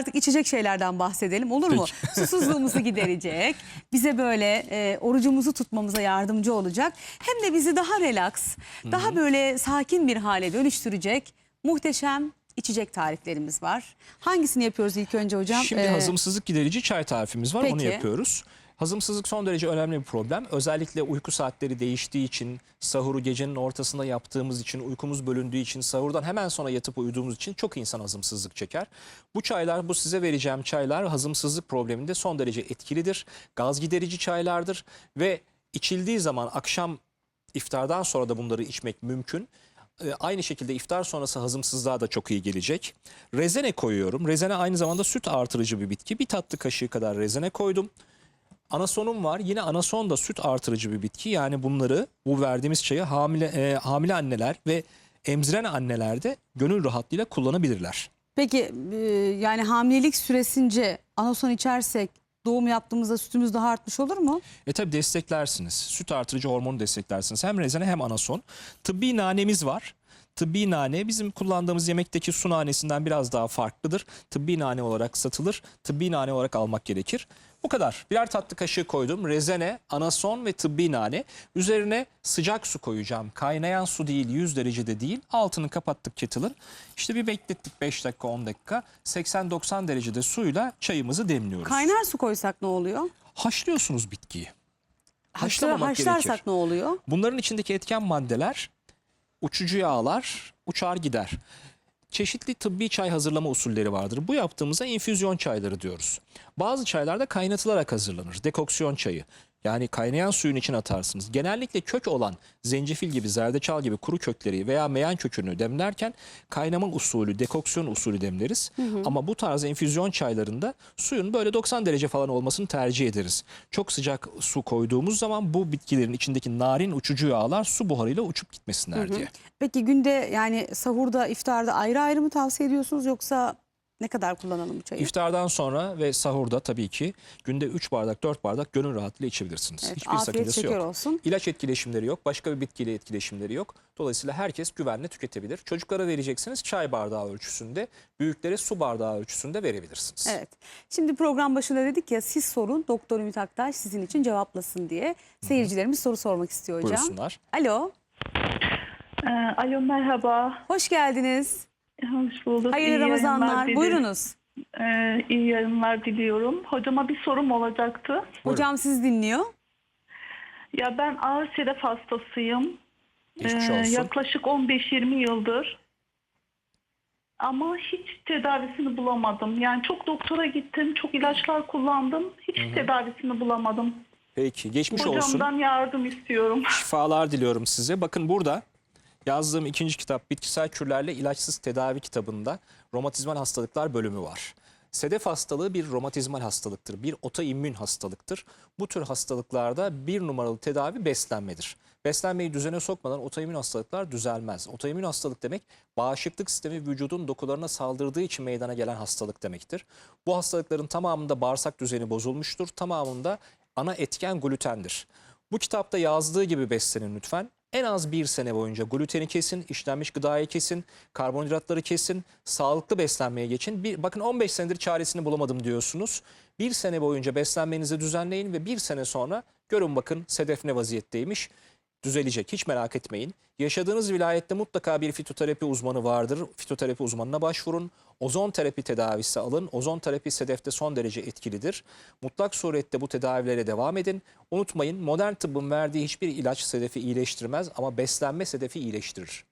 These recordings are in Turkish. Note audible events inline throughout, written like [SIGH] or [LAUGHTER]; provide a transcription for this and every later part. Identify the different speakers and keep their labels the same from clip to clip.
Speaker 1: artık içecek şeylerden bahsedelim olur mu? [LAUGHS] Susuzluğumuzu giderecek. Bize böyle e, orucumuzu tutmamıza yardımcı olacak. Hem de bizi daha relax, daha böyle sakin bir hale dönüştürecek muhteşem içecek tariflerimiz var. Hangisini yapıyoruz ilk önce hocam?
Speaker 2: Şimdi
Speaker 1: Ee,
Speaker 2: hazımsızlık giderici çay tarifimiz var. Onu
Speaker 1: peki.
Speaker 2: yapıyoruz. Hazımsızlık son derece önemli bir problem. Özellikle uyku saatleri değiştiği için, sahuru gecenin ortasında yaptığımız için, uykumuz bölündüğü için, sahurdan hemen sonra yatıp uyuduğumuz için çok insan hazımsızlık çeker. Bu çaylar, bu size vereceğim çaylar hazımsızlık probleminde son derece etkilidir. Gaz giderici çaylardır ve içildiği zaman akşam iftardan sonra da bunları içmek mümkün. Ee, Aynı şekilde iftar sonrası hazımsızlığa da çok iyi gelecek. Rezene koyuyorum. Rezene aynı zamanda süt artırıcı bir bitki. Bir tatlı kaşığı kadar rezene koydum. Anasonum var. Yine anason da süt artırıcı bir bitki. Yani bunları bu verdiğimiz çayı hamile e, hamile anneler ve emziren anneler de gönül rahatlığıyla kullanabilirler.
Speaker 1: Peki e, yani hamilelik süresince anason içersek doğum yaptığımızda sütümüz daha artmış olur mu?
Speaker 2: E tabi desteklersiniz. Süt artırıcı hormonu desteklersiniz. Hem rezene hem anason. Tıbbi nanemiz var. Tıbbi nane bizim kullandığımız yemekteki su nanesinden biraz daha farklıdır. Tıbbi nane olarak satılır. Tıbbi nane olarak almak gerekir. Bu kadar. Birer tatlı kaşığı koydum. Rezene, anason ve tıbbi nane. Üzerine sıcak su koyacağım. Kaynayan su değil, 100 derecede değil. Altını kapattık kettle'ın. İşte bir beklettik 5 dakika, 10 dakika. 80-90 derecede suyla çayımızı demliyoruz.
Speaker 1: Kaynar su koysak ne oluyor?
Speaker 2: Haşlıyorsunuz bitkiyi.
Speaker 1: Haşla,
Speaker 2: Haşlamamak
Speaker 1: haşlarsak
Speaker 2: gerekir.
Speaker 1: ne oluyor?
Speaker 2: Bunların içindeki etken maddeler uçucu yağlar uçar gider. Çeşitli tıbbi çay hazırlama usulleri vardır. Bu yaptığımızda infüzyon çayları diyoruz. Bazı çaylar da kaynatılarak hazırlanır. Dekoksiyon çayı. Yani kaynayan suyun içine atarsınız. Genellikle kök olan zencefil gibi, zerdeçal gibi kuru kökleri veya meyan kökünü demlerken kaynama usulü, dekoksiyon usulü demleriz. Ama bu tarz infüzyon çaylarında suyun böyle 90 derece falan olmasını tercih ederiz. Çok sıcak su koyduğumuz zaman bu bitkilerin içindeki narin uçucu yağlar su buharıyla uçup gitmesinler diye.
Speaker 1: Peki günde yani sahurda, iftarda ayrı ayrı mı tavsiye ediyorsunuz yoksa ne kadar kullanalım bu çayı?
Speaker 2: İftardan sonra ve sahurda tabii ki günde 3 bardak 4 bardak gönül rahatlığıyla içebilirsiniz.
Speaker 1: Evet,
Speaker 2: Hiçbir
Speaker 1: afiyet
Speaker 2: sakıncası
Speaker 1: şeker
Speaker 2: yok.
Speaker 1: olsun.
Speaker 2: İlaç etkileşimleri yok. Başka bir bitkiyle etkileşimleri yok. Dolayısıyla herkes güvenle tüketebilir. Çocuklara vereceksiniz çay bardağı ölçüsünde, büyüklere su bardağı ölçüsünde verebilirsiniz.
Speaker 1: Evet. Şimdi program başında dedik ya siz sorun Doktor Ümit Aktaş sizin için cevaplasın diye. Seyircilerimiz soru sormak istiyor hocam.
Speaker 2: Buyursunlar.
Speaker 1: Alo.
Speaker 3: Ee, Alo merhaba.
Speaker 1: Hoş geldiniz.
Speaker 3: Hoş bulduk.
Speaker 1: Hayırlı
Speaker 3: İyi
Speaker 1: Ramazanlar. Buyurunuz.
Speaker 3: Ee, iyi yayınlar diliyorum. Hocama bir sorum olacaktı.
Speaker 1: Hocam siz dinliyor.
Speaker 3: Ya ben ağır sedef hastasıyım.
Speaker 2: Geçmiş
Speaker 3: Ee,
Speaker 2: olsun.
Speaker 3: yaklaşık 15-20 yıldır. Ama hiç tedavisini bulamadım. Yani çok doktora gittim, çok ilaçlar kullandım. Hiç tedavisini bulamadım.
Speaker 2: Peki geçmiş olsun.
Speaker 3: Hocamdan yardım istiyorum.
Speaker 2: Şifalar diliyorum size. Bakın burada yazdığım ikinci kitap Bitkisel Kürlerle İlaçsız Tedavi kitabında romatizmal hastalıklar bölümü var. Sedef hastalığı bir romatizmal hastalıktır. Bir otoimmün hastalıktır. Bu tür hastalıklarda bir numaralı tedavi beslenmedir. Beslenmeyi düzene sokmadan otoimmün hastalıklar düzelmez. Otoimmün hastalık demek bağışıklık sistemi vücudun dokularına saldırdığı için meydana gelen hastalık demektir. Bu hastalıkların tamamında bağırsak düzeni bozulmuştur. Tamamında ana etken glutendir. Bu kitapta yazdığı gibi beslenin lütfen. En az bir sene boyunca gluteni kesin, işlenmiş gıdayı kesin, karbonhidratları kesin, sağlıklı beslenmeye geçin. Bir, bakın 15 senedir çaresini bulamadım diyorsunuz. Bir sene boyunca beslenmenizi düzenleyin ve bir sene sonra görün bakın sedef ne vaziyetteymiş düzelecek hiç merak etmeyin. Yaşadığınız vilayette mutlaka bir fitoterapi uzmanı vardır. Fitoterapi uzmanına başvurun. Ozon terapi tedavisi alın. Ozon terapi sedefte son derece etkilidir. Mutlak surette bu tedavilere devam edin. Unutmayın modern tıbbın verdiği hiçbir ilaç sedefi iyileştirmez ama beslenme sedefi iyileştirir.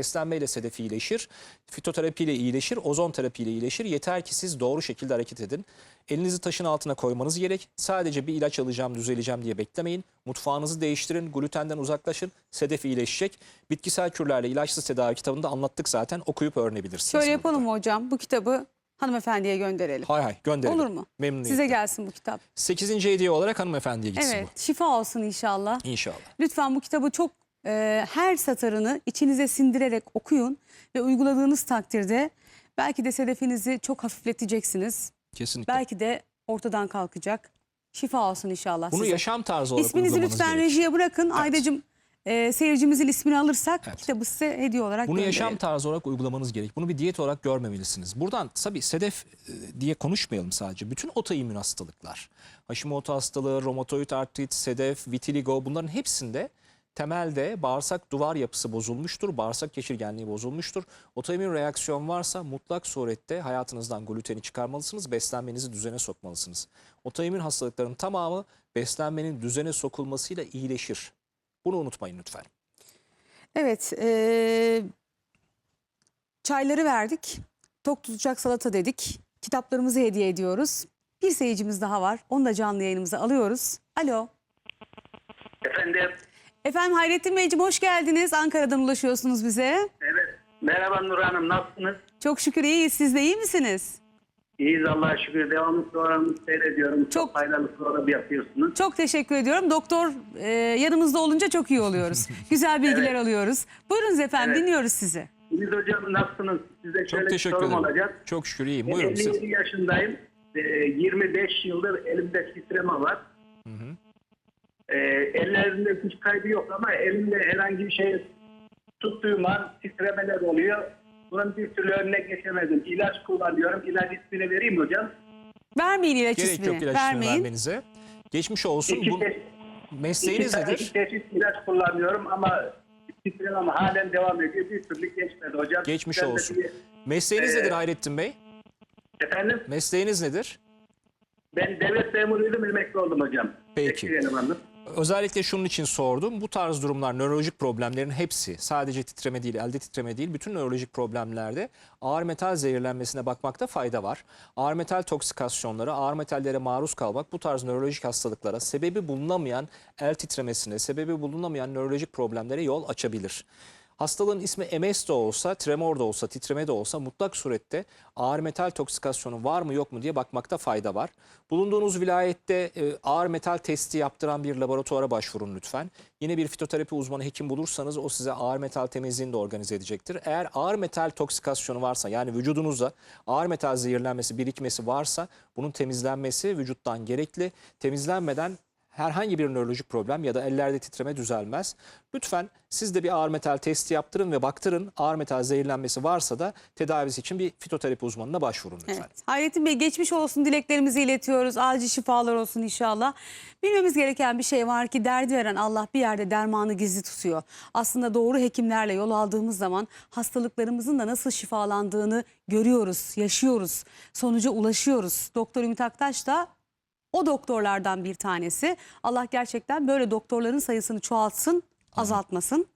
Speaker 2: Beslenmeyle sedefi iyileşir, fitoterapiyle iyileşir, ozon terapiyle iyileşir. Yeter ki siz doğru şekilde hareket edin. Elinizi taşın altına koymanız gerek. Sadece bir ilaç alacağım, düzeleceğim diye beklemeyin. Mutfağınızı değiştirin, glutenden uzaklaşın, sedef iyileşecek. Bitkisel kürlerle ilaçsız tedavi kitabında anlattık zaten. Okuyup öğrenebilirsiniz.
Speaker 1: Şöyle yapalım mı hocam? Bu kitabı hanımefendiye gönderelim.
Speaker 2: Hay hay gönderelim.
Speaker 1: Olur mu?
Speaker 2: Memnuniyetle.
Speaker 1: Size gelsin bu kitap.
Speaker 2: 8. hediye olarak hanımefendiye gitsin
Speaker 1: Evet, şifa olsun inşallah.
Speaker 2: bu. İnşallah.
Speaker 1: Lütfen bu kitabı çok e, her satırını içinize sindirerek okuyun ve uyguladığınız takdirde belki de sedefinizi çok hafifleteceksiniz.
Speaker 2: Kesinlikle.
Speaker 1: Belki de ortadan kalkacak. Şifa olsun inşallah
Speaker 2: Bunu
Speaker 1: size.
Speaker 2: yaşam tarzı olarak
Speaker 1: İsminizi lütfen
Speaker 2: gerek.
Speaker 1: rejiye bırakın. Aydacığım e, seyircimizin ismini alırsak
Speaker 2: Evet.
Speaker 1: kitabı size hediye olarak
Speaker 2: Bunu yaşam
Speaker 1: gönderelim.
Speaker 2: tarzı olarak uygulamanız gerek. Bunu bir diyet olarak görmemelisiniz. Buradan tabii sedef e, diye konuşmayalım sadece. Bütün otoimmün hastalıklar, Hashimoto hastalığı, romatoid artrit, sedef, vitiligo bunların hepsinde temelde bağırsak duvar yapısı bozulmuştur, bağırsak geçirgenliği bozulmuştur. Otoimmün reaksiyon varsa mutlak surette hayatınızdan gluteni çıkarmalısınız, beslenmenizi düzene sokmalısınız. Otoimmün hastalıkların tamamı beslenmenin düzene sokulmasıyla iyileşir. Bunu unutmayın lütfen.
Speaker 1: Evet, e, çayları verdik, tok tutacak salata dedik, kitaplarımızı hediye ediyoruz. Bir seyircimiz daha var, onu da canlı yayınımıza alıyoruz. Alo.
Speaker 4: Efendim,
Speaker 1: Efendim Hayrettin Beyciğim hoş geldiniz. Ankara'dan ulaşıyorsunuz bize.
Speaker 4: evet. Merhaba Nur Hanım, nasılsınız?
Speaker 1: Çok şükür iyiyiz. Siz de iyi misiniz?
Speaker 4: İyiyiz Allah'a şükür. Devamlı programınızı seyrediyorum. Çok,
Speaker 1: Çok-
Speaker 4: faydalı program yapıyorsunuz.
Speaker 1: Çok teşekkür ediyorum. Doktor e, yanımızda olunca çok iyi oluyoruz. [LAUGHS] Güzel bilgiler
Speaker 4: Evet.
Speaker 1: alıyoruz. Buyurunuz efendim
Speaker 4: Evet.
Speaker 1: dinliyoruz sizi.
Speaker 4: Siz hocam nasılsınız? Size
Speaker 2: Çok
Speaker 4: şöyle bir
Speaker 2: teşekkür
Speaker 4: sorum
Speaker 2: ederim.
Speaker 4: olacak.
Speaker 2: Çok şükür iyiyim. Buyurun siz.
Speaker 4: 57 yaşındayım. Ee, 25 yıldır elimde titreme var. Ee, ellerimde güç kaybı yok ama elimde herhangi bir şey tuttuğum an titremeler oluyor. Bunun bir türlü önüne geçemedim. İlaç kullanıyorum. İlaç ismini vereyim hocam.
Speaker 1: Vermeyin ilaç
Speaker 2: Gerek
Speaker 1: ismini.
Speaker 2: yok ilaç ismini
Speaker 1: Vermeyin.
Speaker 2: vermenize. Geçmiş olsun.
Speaker 4: İki,
Speaker 2: Bu, mesleğiniz
Speaker 4: iki,
Speaker 2: nedir?
Speaker 4: iki çeşit ilaç kullanıyorum ama titremem halen devam ediyor. Bir türlü geçmedi hocam.
Speaker 2: Geçmiş
Speaker 4: Ben
Speaker 2: olsun.
Speaker 4: bir-
Speaker 2: Mesleğiniz
Speaker 4: Ee,
Speaker 2: nedir Hayrettin Bey?
Speaker 4: efendim
Speaker 2: Mesleğiniz nedir?
Speaker 4: ben devlet memuruydum emekli oldum hocam.
Speaker 2: Peki.
Speaker 4: Elemandım.
Speaker 2: Özellikle şunun için sordum. Bu tarz durumlar nörolojik problemlerin hepsi sadece titreme değil, elde titreme değil bütün nörolojik problemlerde ağır metal zehirlenmesine bakmakta fayda var. Ağır metal toksikasyonları, ağır metallere maruz kalmak bu tarz nörolojik hastalıklara sebebi bulunamayan el titremesine, sebebi bulunamayan nörolojik problemlere yol açabilir. Hastalığın ismi MS de olsa, tremor da olsa, titreme de olsa mutlak surette ağır metal toksikasyonu var mı yok mu diye bakmakta fayda var. Bulunduğunuz vilayette e, ağır metal testi yaptıran bir laboratuvara başvurun lütfen. Yine bir fitoterapi uzmanı hekim bulursanız o size ağır metal temizliğini de organize edecektir. Eğer ağır metal toksikasyonu varsa yani vücudunuzda ağır metal zehirlenmesi, birikmesi varsa bunun temizlenmesi vücuttan gerekli. Temizlenmeden herhangi bir nörolojik problem ya da ellerde titreme düzelmez. Lütfen siz de bir ağır metal testi yaptırın ve baktırın. Ağır metal zehirlenmesi varsa da tedavisi için bir fitoterapi uzmanına başvurun lütfen.
Speaker 1: Evet. Hayrettin Bey geçmiş olsun dileklerimizi iletiyoruz. Acil şifalar olsun inşallah. Bilmemiz gereken bir şey var ki derdi veren Allah bir yerde dermanı gizli tutuyor. Aslında doğru hekimlerle yol aldığımız zaman hastalıklarımızın da nasıl şifalandığını görüyoruz, yaşıyoruz. Sonuca ulaşıyoruz. Doktor Ümit Aktaş da o doktorlardan bir tanesi. Allah gerçekten böyle doktorların sayısını çoğaltsın, azaltmasın.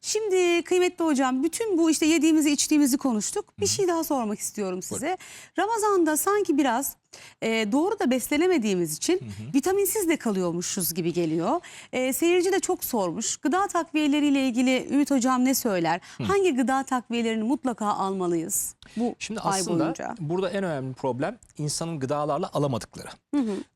Speaker 1: Şimdi kıymetli hocam bütün bu işte yediğimizi içtiğimizi konuştuk. Bir şey daha sormak istiyorum size. Ramazan'da sanki biraz e, doğru da beslenemediğimiz için vitaminsiz de kalıyormuşuz gibi geliyor. E, seyirci de çok sormuş. Gıda takviyeleriyle ilgili Ümit hocam ne söyler? Hangi gıda takviyelerini mutlaka almalıyız bu
Speaker 2: Şimdi
Speaker 1: ay
Speaker 2: aslında
Speaker 1: boyunca?
Speaker 2: burada en önemli problem insanın gıdalarla alamadıkları.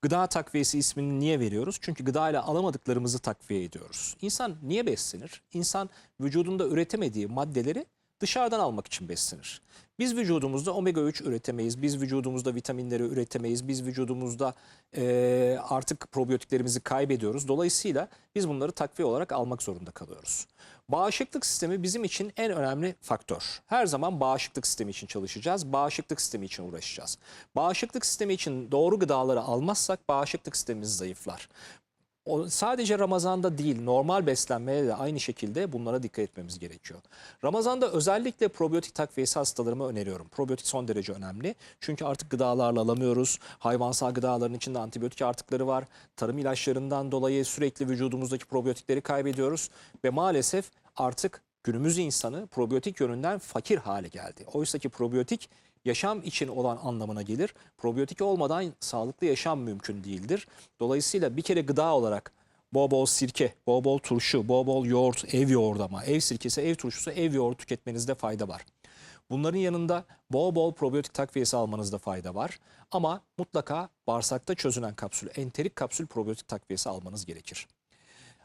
Speaker 2: Gıda takviyesi ismini niye veriyoruz? Çünkü gıdayla alamadıklarımızı takviye ediyoruz. İnsan niye beslenir? İnsan vücudunda üretemediği maddeleri dışarıdan almak için beslenir. Biz vücudumuzda omega 3 üretemeyiz, biz vücudumuzda vitaminleri üretemeyiz, biz vücudumuzda eee, artık probiyotiklerimizi kaybediyoruz. Dolayısıyla biz bunları takviye olarak almak zorunda kalıyoruz. Bağışıklık sistemi bizim için en önemli faktör. Her zaman bağışıklık sistemi için çalışacağız, bağışıklık sistemi için uğraşacağız. Bağışıklık sistemi için doğru gıdaları almazsak bağışıklık sistemimiz zayıflar. Sadece Ramazan'da değil normal beslenmeye de aynı şekilde bunlara dikkat etmemiz gerekiyor. Ramazan'da özellikle probiyotik takviyesi hastalarıma öneriyorum. Probiyotik son derece önemli. Çünkü artık gıdalarla alamıyoruz. Hayvansal gıdaların içinde antibiyotik artıkları var. Tarım ilaçlarından dolayı sürekli vücudumuzdaki probiyotikleri kaybediyoruz. Ve maalesef artık günümüz insanı probiyotik yönünden fakir hale geldi. Oysa ki probiyotik yaşam için olan anlamına gelir. Probiyotik olmadan sağlıklı yaşam mümkün değildir. Dolayısıyla bir kere gıda olarak bol bol sirke, bol bol turşu, bol bol yoğurt, ev yoğurdu ama ev sirkesi, ev turşusu, ev yoğurdu tüketmenizde fayda var. Bunların yanında bol bol probiyotik takviyesi almanızda fayda var. Ama mutlaka bağırsakta çözünen kapsül, enterik kapsül probiyotik takviyesi almanız gerekir.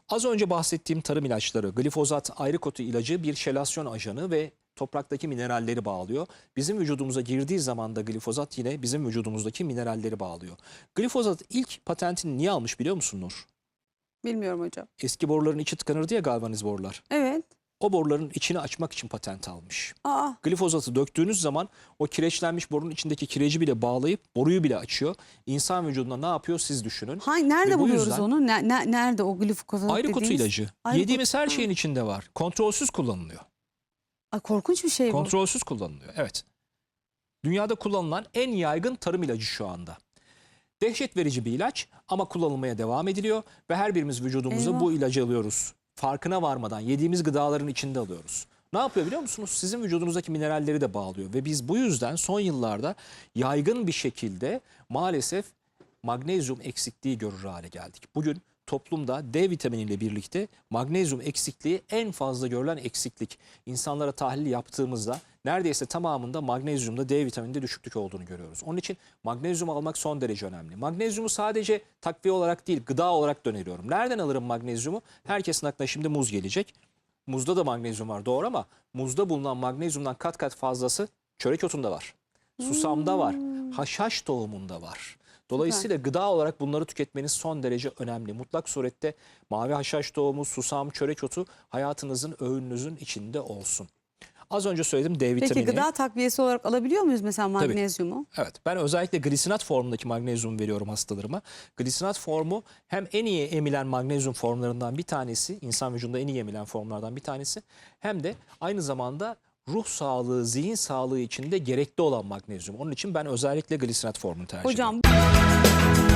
Speaker 2: Az önce bahsettiğim tarım ilaçları, glifozat ayrı ilacı bir şelasyon ajanı ve topraktaki mineralleri bağlıyor. Bizim vücudumuza girdiği zaman da glifozat yine bizim vücudumuzdaki mineralleri bağlıyor. Glifozat ilk patentini niye almış biliyor musun Nur?
Speaker 1: Bilmiyorum hocam.
Speaker 2: Eski boruların içi tıkanırdı ya galvaniz borular.
Speaker 1: Evet.
Speaker 2: O boruların içini açmak için patent almış.
Speaker 1: Aa,
Speaker 2: Glifozatı döktüğünüz zaman o kireçlenmiş borunun içindeki kireci bile bağlayıp boruyu bile açıyor. İnsan vücudunda ne yapıyor siz düşünün.
Speaker 1: hangi, nerede
Speaker 2: Ve bu
Speaker 1: buluyoruz
Speaker 2: yüzden-
Speaker 1: onu? Ne, ne- nerede o glifokozat
Speaker 2: Ayrı kutu
Speaker 1: dediğiniz?
Speaker 2: ilacı.
Speaker 1: Ayrı
Speaker 2: Yediğimiz
Speaker 1: kutu-
Speaker 2: her şeyin içinde var. Kontrolsüz kullanılıyor.
Speaker 1: Ay, korkunç bir şey bu.
Speaker 2: Kontrolsüz kullanılıyor. Evet. Dünyada kullanılan en yaygın tarım ilacı şu anda. Dehşet verici bir ilaç ama kullanılmaya devam ediliyor ve her birimiz vücudumuza
Speaker 1: Eyvah.
Speaker 2: bu ilacı alıyoruz. Farkına varmadan yediğimiz gıdaların içinde alıyoruz. Ne yapıyor biliyor musunuz? Sizin vücudunuzdaki mineralleri de bağlıyor ve biz bu yüzden son yıllarda yaygın bir şekilde maalesef magnezyum eksikliği görür hale geldik. Bugün toplumda D vitaminiyle birlikte magnezyum eksikliği en fazla görülen eksiklik. İnsanlara tahlil yaptığımızda neredeyse tamamında magnezyumda D vitamininde düşüklük olduğunu görüyoruz. Onun için magnezyum almak son derece önemli. Magnezyumu sadece takviye olarak değil gıda olarak da öneriyorum. Nereden alırım magnezyumu? Herkesin aklına şimdi muz gelecek. Muzda da magnezyum var doğru ama muzda bulunan magnezyumdan kat kat fazlası çörek otunda var. Susamda var. Haşhaş tohumunda var. Dolayısıyla gıda olarak bunları tüketmeniz son derece önemli. Mutlak surette mavi haşhaş tohumu, susam, çörek otu hayatınızın öğününüzün içinde olsun. Az önce söyledim D vitamini.
Speaker 1: Peki gıda takviyesi olarak alabiliyor muyuz mesela magnezyumu?
Speaker 2: Evet ben özellikle glisinat formundaki magnezyum veriyorum hastalarıma. Glisinat formu hem en iyi emilen magnezyum formlarından bir tanesi, insan vücudunda en iyi emilen formlardan bir tanesi. Hem de aynı zamanda ruh sağlığı, zihin sağlığı için de gerekli olan magnezyum. Onun için ben özellikle glisinat formunu tercih ediyorum.
Speaker 1: Hocam